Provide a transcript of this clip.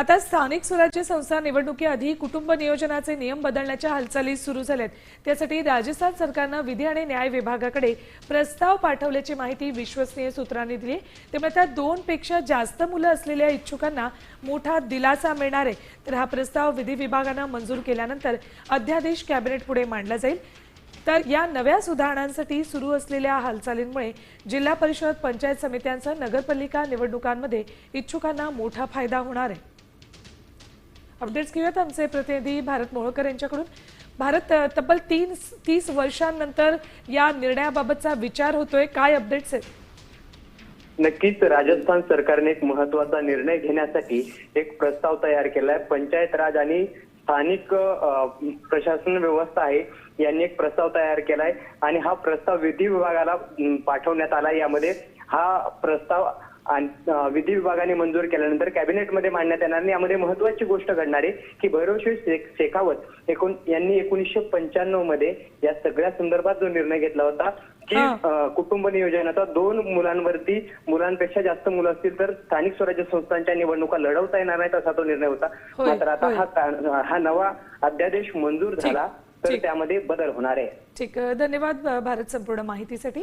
आता स्थानिक स्वराज्य संस्था निवडणुकीआधी कुटुंब नियोजनाचे नियम बदलण्याच्या हालचाली सुरू झाल्यात. त्यासाठी राजस्थान सरकारनं विधी आणि न्याय विभागाकडे प्रस्ताव पाठवल्याची माहिती विश्वसनीय सूत्रांनी दिली त्यामुळे त्या दोनपेक्षा जास्त मुलं असलेल्या इच्छुकांना मोठा दिलासा मिळणार आहे. तर हा प्रस्ताव विधी विभागानं मंजूर केल्यानंतर अध्यादेश कॅबिनेट पुढे मांडला जाईल. तर या नव्या सुधारणांसाठी सुरू असलेल्या हालचालींमुळे जिल्हा परिषद पंचायत समित्यांसह नगरपालिका निवडणुकांमध्ये इच्छुकांना मोठा फायदा होणार आहे. अपडेट्स घेऊयात आमचे प्रतिनिधी भारत मोहोळकर यांच्याकडून. भारत तब्बल तीन तीस वर्षांनंतर या निर्णयाबाबतचा विचार होतोय. काय अपडेट्स आहेत? नक्कीच राजस्थान सरकारने एक महत्त्वाचा निर्णय घेण्यासाठी एक प्रस्ताव तयार केलाय. पंचायत राज आणि स्थानिक प्रशासन व्यवस्था आहे यांनी एक प्रस्ताव तयार केलाय. आणि हा प्रस्ताव विधी विभागाला पाठवण्यात आला यामध्ये हा प्रस्ताव विधी विभागाने मंजूर केल्यानंतर कॅबिनेटमध्ये मांडण्यात येणार आणि यामध्ये महत्वाची गोष्ट घडणार आहे की भैरवशिव शेख शेखावत एकूण यांनी एकोणीसशे पंच्याण्णवमध्ये या सगळ्या संदर्भात जो निर्णय घेतला होता की कुटुंब नियोजनाचा दोन मुलांवरती मुलांपेक्षा जास्त मुलं असतील तर स्थानिक स्वराज्य संस्थांच्या निवडणुका लढवता येणार नाहीत असा तो निर्णय होता. मात्र आता. हा हा नवा अध्यादेश मंजूर झाला तर. त्यामध्ये बदल होणार आहे. ठीक धन्यवाद भारत संपूर्ण माहितीसाठी.